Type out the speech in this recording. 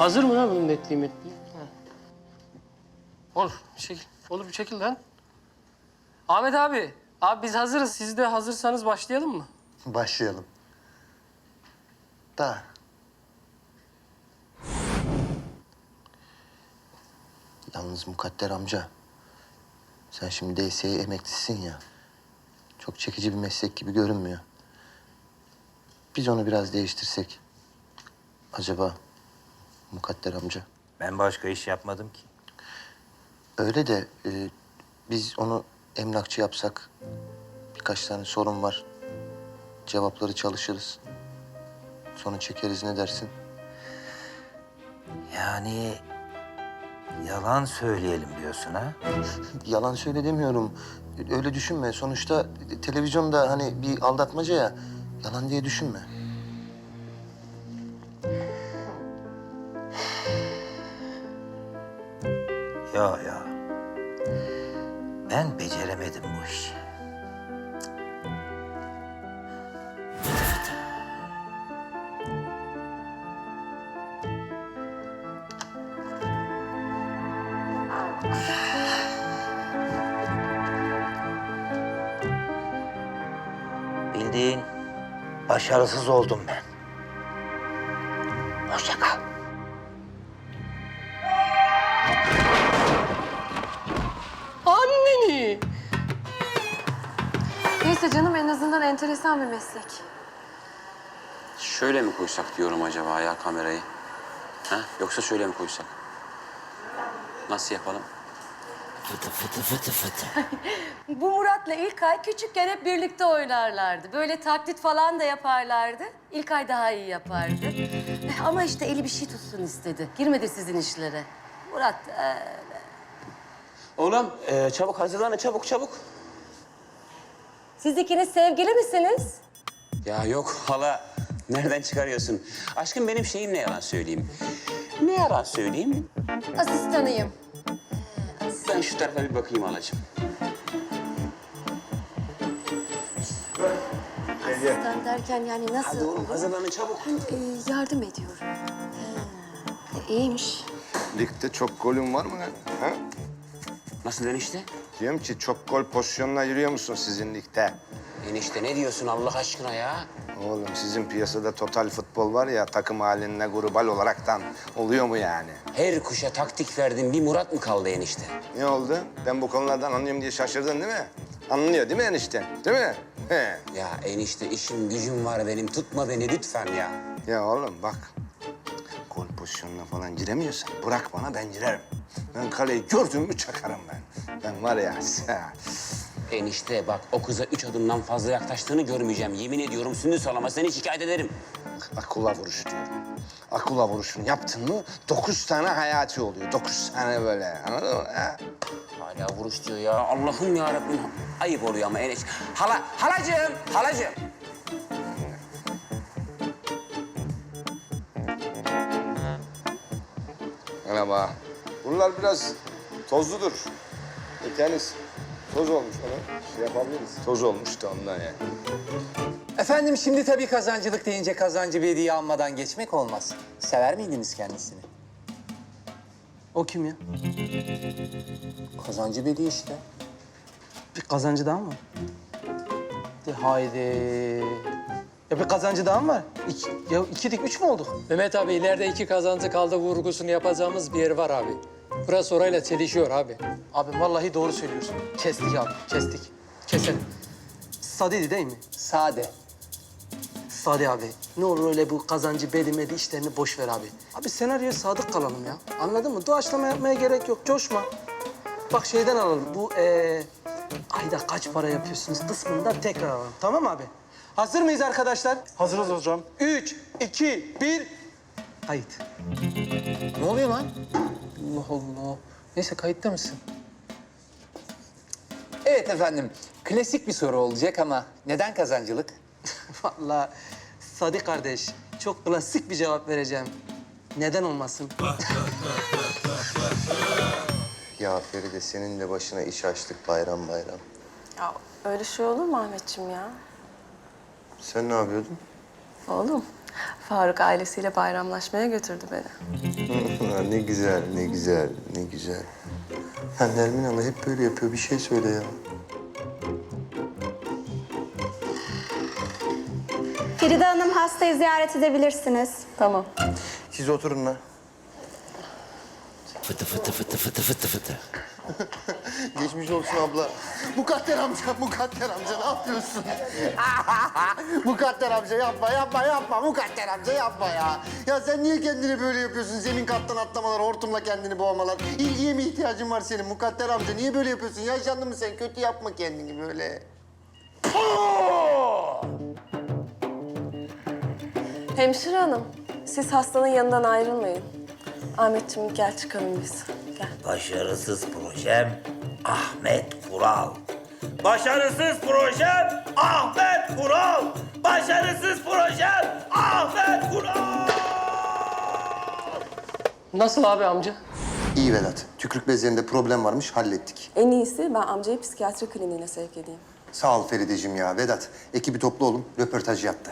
Hazır mı lan bunun netliği metliği? Olur, çekil. Olur bir çekil lan. Ahmet abi, abi biz hazırız. Siz de hazırsanız başlayalım mı? Başlayalım. Da. Yalnız Mukadder amca. Sen şimdi DSE emeklisisin ya. Çok çekici bir meslek gibi görünmüyor. Biz onu biraz değiştirsek. Acaba Mukadder amca. Ben başka iş yapmadım ki. Öyle de e, biz onu emlakçı yapsak birkaç tane sorun var. Cevapları çalışırız. Sonra çekeriz ne dersin? Yani yalan söyleyelim diyorsun ha? Yalan söyle demiyorum. Öyle düşünme. Sonuçta televizyonda hani bir aldatmaca ya. Yalan diye düşünme. Ya ya. Ben beceremedim bu işi. Bildiğin başarısız oldum ben. Hoşça kal. Neyse canım en azından enteresan bir meslek. Şöyle mi koysak diyorum acaba ya kamerayı? Ha? Yoksa şöyle mi koysak? Nasıl yapalım? Fıtı fıtı fıtı fıtı. Bu Murat'la İlkay küçükken hep birlikte oynarlardı. Böyle taklit falan da yaparlardı. İlkay daha iyi yapardı. Eh, Ama işte eli bir şey tutsun istedi. Girmedi sizin işlere. Murat e, Oğlum e, çabuk hazırlanın çabuk çabuk. Siz ikiniz sevgili misiniz? Ya yok hala nereden çıkarıyorsun? Aşkım benim şeyim ne yalan söyleyeyim. Ne yalan söyleyeyim? Asistanıyım. Ben şu tarafa bir bakayım halacığım. Asistan derken yani Hadi nasıl? oğlum hazırlanın çabuk. Ee, yardım ediyorum. E, İyiymiş. Ligde çok golün var mı? Ha? Nasıl enişte? Diyorum ki çok gol pozisyonuna yürüyor musun sizin ligde? Enişte ne diyorsun Allah aşkına ya? Oğlum sizin piyasada total futbol var ya takım halinde grubal olaraktan oluyor mu yani? Her kuşa taktik verdin bir Murat mı kaldı enişte? Ne oldu? Ben bu konulardan anlıyorum diye şaşırdın değil mi? Anlıyor değil mi enişte? Değil mi? He. Ya enişte işim gücüm var benim tutma beni lütfen ya. Ya oğlum bak. Pozisyonuna falan giremiyorsan bırak bana ben girerim. Ben kaleyi gördüm mü çakarım ben. Ben var ya. Enişte bak o kıza üç adımdan fazla yaklaştığını görmeyeceğim. Yemin ediyorum sündüz salama seni şikayet ederim. Akula vuruş diyorum. Akula vuruşunu yaptın mı dokuz tane hayati oluyor. Dokuz tane böyle anladın mı? Ha? Hala vuruş diyor ya. Allah'ım ya Rabbim. Ayıp oluyor ama enişte. Hala, halacığım, halacığım. Merhaba. Bunlar biraz tozludur. Bir tanesi toz olmuş ona. Şey yapabiliriz. Toz olmuş da ondan yani. Efendim şimdi tabii kazancılık deyince kazancı bir hediye almadan geçmek olmaz. Sever miydiniz kendisini? O kim ya? Kazancı bir hediye işte. Bir kazancı daha mı? De haydi. Ya bir kazancı daha mı var? İki, ya iki dik üç mü olduk? Mehmet abi ileride iki kazancı kaldı vurgusunu yapacağımız bir yer var abi. Burası orayla çelişiyor abi. Abi vallahi doğru söylüyorsun. Kestik abi, kestik. Keselim. Sadedi değil mi? Sade. Sadi abi. Ne olur öyle bu kazancı bedimedi işlerini boş ver abi. Abi senaryoya sadık kalalım ya. Anladın mı? Doğaçlama yapmaya gerek yok. Coşma. Bak şeyden alalım. Bu ee, ayda kaç para yapıyorsunuz kısmından tekrar alalım. Tamam abi? Hazır mıyız arkadaşlar? Hazırız hocam. Üç, iki, bir. Kayıt. Ne oluyor lan? Allah Allah. Neyse kayıtta mısın? Evet efendim. Klasik bir soru olacak ama neden kazancılık? Vallahi Sadi kardeş çok klasik bir cevap vereceğim. Neden olmasın? Ya Feride senin de başına iş açtık bayram bayram. Ya öyle şey olur mu Ahmetciğim ya? Sen ne yapıyordun? Oğlum Faruk ailesiyle bayramlaşmaya götürdü beni. ne güzel, ne güzel, ne güzel. Ya Nermin Hanım hep böyle yapıyor. Bir şey söyle ya. Feride Hanım hastayı ziyaret edebilirsiniz. Tamam. Siz oturun lan. Fıtı fıtı fıtı fıtı fıtı fıtı. Geçmiş olsun abla. Mukadder amca, Mukadder amca ne yapıyorsun? Mukadder amca yapma, yapma, yapma. Mukadder amca yapma ya. Ya sen niye kendini böyle yapıyorsun? Zemin kattan atlamalar, hortumla kendini boğmalar. İlgiye mi ihtiyacın var senin Mukadder amca? Niye böyle yapıyorsun? Yaşlandın mı sen? Kötü yapma kendini böyle. Hemşire hanım, siz hastanın yanından ayrılmayın. Ahmetciğim gel çıkalım biz. Gel. Başarısız projem Ahmet Kural. Başarısız projem Ahmet Kural. Başarısız projem Ahmet Kural. Nasıl abi amca? İyi Vedat. Tükürük bezlerinde problem varmış, hallettik. En iyisi ben amcayı psikiyatri kliniğine sevk edeyim. Sağ ol Ferideciğim ya. Vedat, ekibi toplu olun. Röportaj yaptı.